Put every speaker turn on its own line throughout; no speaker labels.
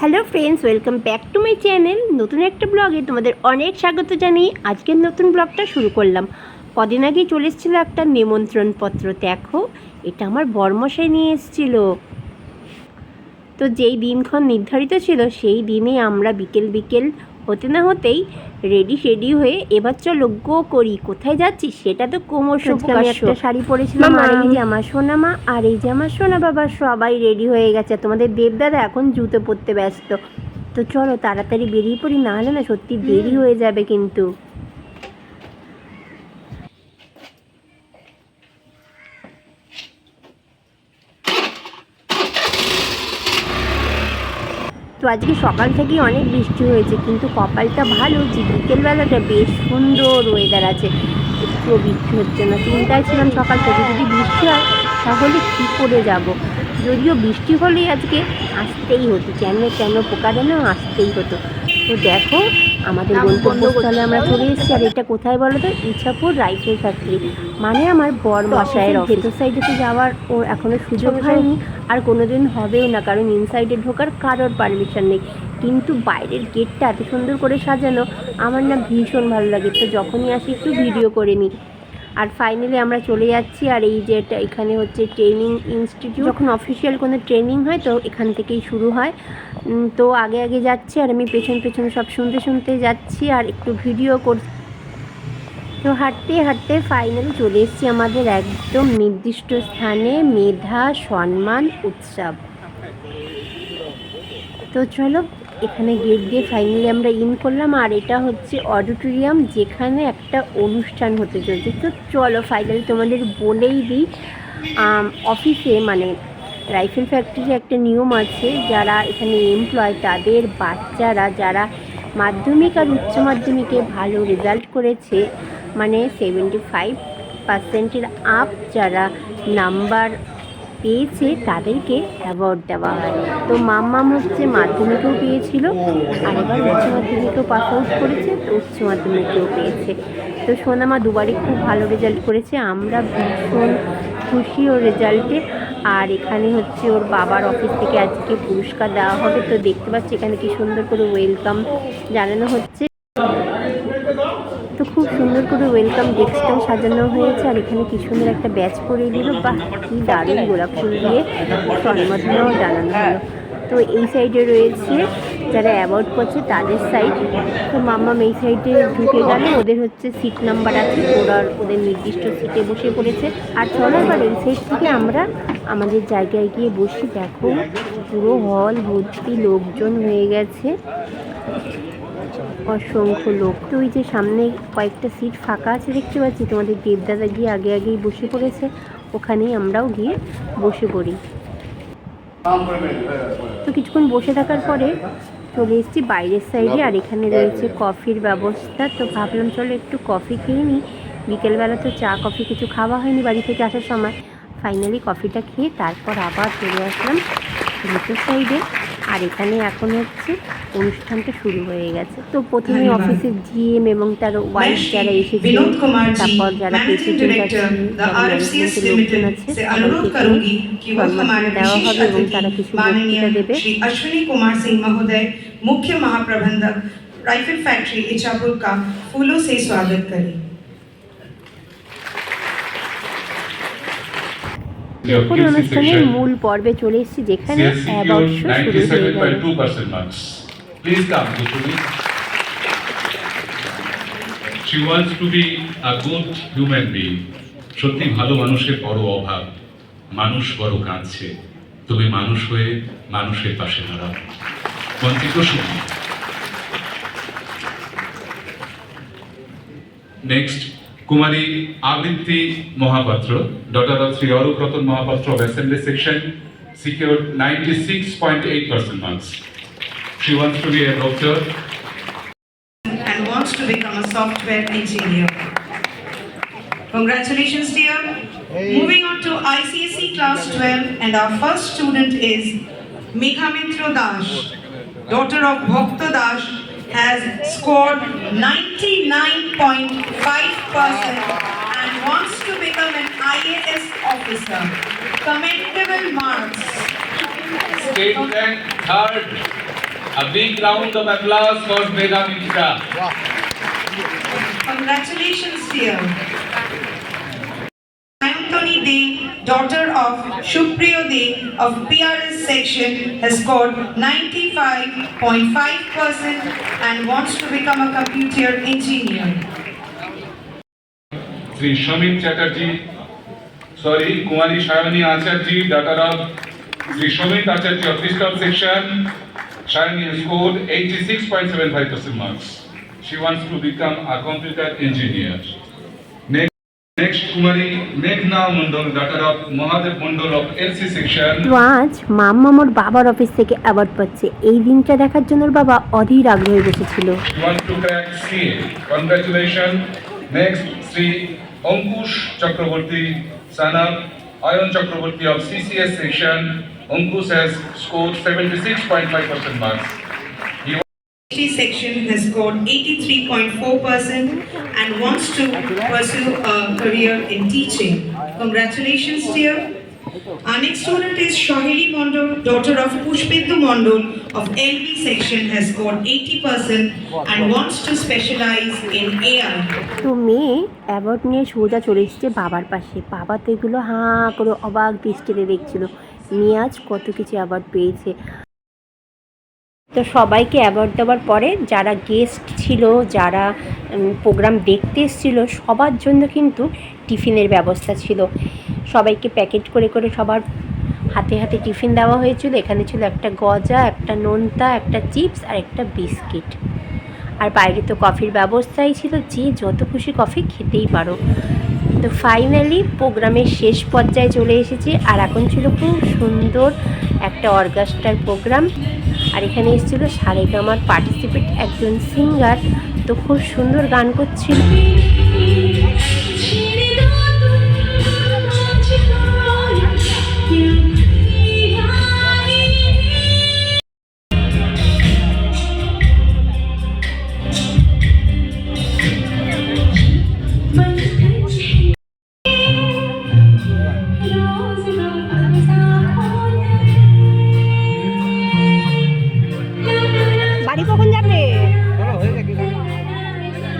Hello friends, welcome back to my channel. নতুন একটা ব্লগে তোমাদের অনেক স্বাগত জানিয়ে আজকের নতুন ব্লগটা শুরু করলাম। কদিন আগেই চলে এসেছিল একটা নিমন্ত্রণ পত্র দেখো, এটা আমার বর্মশাই নিয়ে এসেছিল। তো যেই দিনক্ষণ নির্ধারিত ছিল, সেই দিনে আমরা বিকেল বিকেল হতে না হতেই রেডি শেডি হয়ে এবার চলো গো করি। কোথায় যাচ্ছি সেটা তো
কোমর আমি
একটা শাড়ি পরেছিলাম আর এই যে আমার সোনা মা আর এই যে আমার সোনা বাবা সবাই রেডি হয়ে গেছে। তোমাদের দেবদাদা এখন জুতো পরতে ব্যস্ত। তো চলো তাড়াতাড়ি বেরিয়ে পড়ি না হলে না সত্যি দেরি হয়ে যাবে কিন্তু। তো আজকে সকাল থেকেই অনেক বৃষ্টি হয়েছে, কিন্তু কপালটা ভালো, যে বিকেলবেলাটা বেশ সুন্দর ওয়েদার আছে, একটুও বৃষ্টি হচ্ছে না। চিন্তায় ছিলাম সকাল থেকে যদি বৃষ্টি হয়, তাহলে কী করে যাব? যদিও বৃষ্টি হলেই আজকে আসতেই হতো, কেন কেন পোকা যেন আসতেই হতো। তো দেখো আমাদের গন্তব্যস্থলে আমরা চলে এসেছি আর এটা কোথায় বলো তো? Ichapur rifle factory. মানে আমার বর মশাইয়ের ভেতর সাইডে তো যাওয়ার ওর এখনও সুযোগ হয়নি। আর কোনোদিন হবেও না কারণ ইনসাইডে ঢোকার কারোর পারমিশন নেই। কিন্তু বাইরের গেটটা এত সুন্দর করে সাজানো আমার না ভীষণ ভালো লাগে। তো যখনই আসি একটু ভিডিও করে নিই। আর ফাইনালি আমরা চলে যাচ্ছি আর এই যে এটা এখানে হচ্ছে ট্রেনিং ইনস্টিটিউট যখন অফিসিয়াল কোনো ট্রেনিং হয় তো এখান থেকেই শুরু হয়। তো আগে আগে যাচ্ছি আর আমি পেছন পেছন সব শুনতে শুনতে যাচ্ছি আর একটু ভিডিও করছি তো হাঁটতে হাঁটতে ফাইনালি চলে এসেছি আমাদের একদম নির্দিষ্ট স্থানে মেধা, সম্মান, উৎসব। তো চলো এখানে গেট দিয়ে ফাইনালি আমরা ইন করলাম, আর এটা হচ্ছে অডিটোরিয়াম যেখানে একটা অনুষ্ঠান হতে চলছে। তো চলো ফাইনালি তোমাদের বলেই দিই অফিসে মানে রাইফেল ফ্যাক্টরি একটা নিয়ম আছে, যারা এখানে এমপ্লয় তাদের বাচ্চারা যারা মাধ্যমিক আর উচ্চ মাধ্যমিকে ভালো রেজাল্ট করেছে মানে সেভেন্টি ফাইভ পার্সেন্টের আপ যারা নাম্বার পেয়েছে, তাদেরকে অ্যাওয়ার্ড দেওয়া হয় তো মাম্মাম হচ্ছে মাধ্যমিকেও পেয়েছিল আর এবার উচ্চ মাধ্যমিকেও পাস আউট করেছে, তো উচ্চ মাধ্যমিকেও পেয়েছে। তো সোনামা দুবারই খুব ভালো রেজাল্ট করেছে, আমরা ভীষণ খুশি ওর রেজাল্টে আর এখানে হচ্ছে ওর বাবার অফিস থেকে আজকে পুরস্কার দেওয়া হবে, তো দেখতে পাচ্ছি এখানে কি সুন্দর করে ওয়েলকাম জানানো হচ্ছে তো খুব সুন্দর করে ওয়েলকাম ডেস্কটাও সাজানো হয়েছে। আর এখানে কি সুন্দর একটা ব্যাচ পরিয়ে দিল। বা কি দারুণ গোলাপ ফুল দিয়ে সম্বোধনাও জানানো হলো। তো এই সাইডে রয়েছে যারা অ্যাওয়ার্ড করছে তাদের সাইড তো মাম্মাম এই সাইডে ঢুকে গেল। ওদের হচ্ছে সিট নাম্বার আছে। ওরা ওদের নির্দিষ্ট সিটে বসে পড়েছে। আর চলো এবার এই সাইড থেকে আমরা আমাদের জায়গায় গিয়ে বসি। দেখো, পুরো হল ভর্তি লোকজন হয়ে গেছে। অসংখ্য লোক। তো ওই যে সামনে কয়েকটা সিট ফাঁকা আছে, দেখতে পাচ্ছি তোমাদের দেবদাদা গিয়ে আগে আগেই বসে পড়েছে। ওখানেই আমরাও গিয়ে বসে পড়ি। তো কিছুক্ষণ বসে থাকার পরে চলে এসেছি বাইরের সাইডে, আর এখানে রয়েছে কফির ব্যবস্থা। তো ভাবলাম, চলো একটু কফি খেয়ে নিই। বিকেলবেলা তো চা, কফি কিছু খাওয়া হয়নি বাড়ি থেকে আসার সময়। ফাইনালি কফিটা খেয়ে তারপর আবার চলে আসলাম ভেতর সাইডে। আর এখানে এখন হচ্ছে অনুষ্ঠানটা শুরু হয়ে গেছে তো প্রথমে
ধন্যবাদ।
অফিসের জিএম এবং তার ওয়াইফ যারা এসেছে
विनोद कुमार जी
তারপর যারা
मैनेजिंग
প্রেসিডেন্ট আছে
डायरेक्टर द
যারা
आरएफसीएस
ম্যানেজমেন্টের লোকজন
लिमिटेड
আছে
से अनुरोध
সবাইকে
करूंगी कि वो
সম্মান
हमारे
দেওয়া
विशेष
হবে এবং তারা কিছু
अतिथि
বক্তৃতা
माननीय
দেবে
श्री अश्विनी कुमार सिंह महोदय मुख्य महाप्रबंधक राइफल फैक्ट्री इचापुर का फूलों से स्वागत करें
অনুষ্ঠানের মূল পর্বে চলে এসেছি যেখানে অ্যাওয়ার্ড শো শুরু হয়ে গেল
97.2% marks. Please come, Kushumi. She wants to be a good human being. সত্যি ভালো মানুষের বড় অভাব মানুষ বড় কাঁদছে তুমি মানুষ হয়ে মানুষের পাশে দাঁড়াও Kusumi next Kumari Abritti Mahapatra daughter of Shri Arup Ratan Mahapatra of assembly section secured 96.8% marks. She wants to be a doctor.
and wants to become a software engineer. Congratulations, dear. Moving on to ICSE class 12, and our first student is Megha Mitra Dash, daughter of Bhakta Dash, has scored 99.5% and wants to become an IAS officer. Commendable marks.
State third. A big round of applause for Megha Mitra.
Congratulations, dear. Daughter of Shupriyo Day of PRS section, has scored 95.5% and wants to become a computer engineer.
Sri Shamit Chatterjee, sorry, Kumari Shayani Acharji, daughter of Sri Shamit Acharji of Pistol section. Shayani has scored 86.75% marks. She wants to become a computer engineer. Next, next Kumari Meghna Mundal, daughter of Mahadev Mundal of LC section.
তো আজ মা বাবার office থেকে award পাচ্ছে। এই দিনটা দেখার জন্য বাবা অধীর আগ্রহে বসেছিল।
Ankush Chakraborty son of Ayan Chakraborty of CCS section Ankush has score seventy six point five percent marks Ankush has scored 76.5% marks.
History section has scored 83.4% and wants to pursue a career in teaching. Congratulations, dear. Our next student is Shahili Mondol, daughter of Pushpindu Mondol of LB section, has scored 80% and wants to specialize in AI.
তো মেয়ে award নিয়ে সোজা চলে এসেছে বাবার পাশে বাবা তো এগুলো হাঁ করে অবাক দৃষ্টিতে দেখছিল মেয়ে কত কিছু অ্যাওয়ার্ড পেয়েছে তো সবাইকে অ্যাওয়ার্ড দেওয়ার পরে যারা গেস্ট ছিল, যারা প্রোগ্রাম দেখতে এসেছিল, সবার জন্য কিন্তু টিফিনের ব্যবস্থা ছিল। সবাইকে প্যাকেট করে করে সবার হাতে হাতে টিফিন দেওয়া হয়েছিল। এখানে ছিল একটা গজা, একটা নোনতা, একটা চিপস আর একটা বিস্কিট। আর বাইরে তো কফির ব্যবস্থাই ছিল যে যত খুশি কফি খেতেই পারো। তো ফাইনালি প্রোগ্রামের শেষ পর্যায়ে চলে এসেছি। আর এখন ছিল খুব সুন্দর একটা অর্গাস্টার প্রোগ্রাম আর এখানে এসেছিল সারেগামার পার্টিসিপেট একজন সিঙ্গার তো খুব সুন্দর গান করছিল।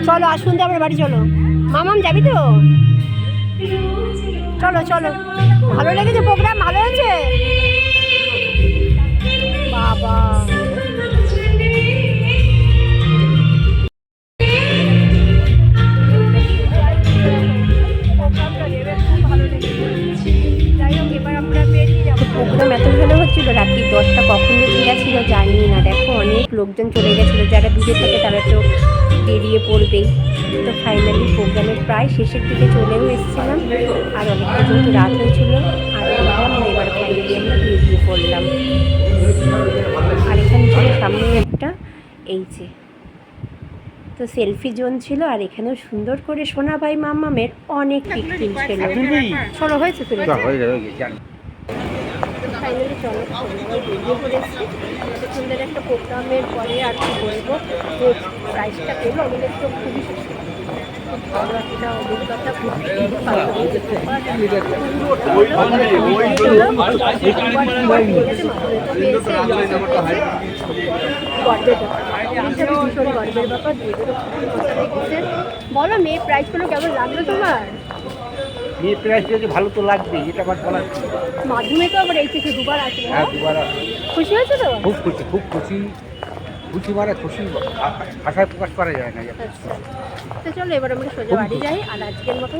চলো, আসুন তো আমার বাড়ি, চলো। মামাম, যাবি তো? চলো চলো। ভালো লেগেছে প্রোগ্রাম ভালো হয়েছে? বাবা। প্রোগ্রাম এত ভালো দশটা কখন যে ছিল জানি না। দেখো, অনেক লোকজন চলে গেছিল, যারা দূরে থাকে তারা তো বেরিয়ে পড়বেই তো ফাইনালি প্রোগ্রামের প্রায় শেষের দিকে চলেও এসেছিলাম। আর অনেকটা যেহেতু রাত হয়েছিল আর এবার ফাইনালি আমরা বেরিয়ে পড়লাম। আর এখানে ছিল সামনে একটা এই যে। তো সেলফি জোন ছিল আর এখানেও সুন্দর করে সোনা ভাই মাম্মামের অনেক পিকটিং ছিল। চলো হয়েছে তো? ফাইনালি চলো আমরা বেরিয়ে পড়েছি এত সুন্দর একটা প্রোগ্রামের পরে আর কি বলব যে প্রাইসটা পেল আমাদের তো খুবই ভালো একটা অভিজ্ঞতা। গর্বের ব্যাপার। বলো মেয়ে প্রাইজগুলো কেমন লাগল তোমার
মেয়ে প্রাইস যদি ভালো তো লাগবেই এটা আমার বলার ছিল।
মাধ্যমিকে আবার এই থেকে দুবার আসবে
হ্যাঁ দুবার
খুশি হয়েছে তো?
খুব খুশি খুব খুশি। খুশি মানে খুশি প্রকাশ করা যায় না
আচ্ছা। তো চলো এবার আমরা সোজা বাড়ি যাই। আর আজকের মতো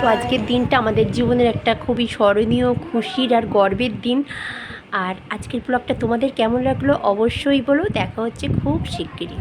তো আজকের দিনটা আমাদের জীবনের একটা খুবই স্মরণীয় খুশির আর গর্বের দিন। আর আজকের ব্লগটা তোমাদের কেমন লাগল অবশ্যই বলো। দেখা হচ্ছে খুব শিগগিরই।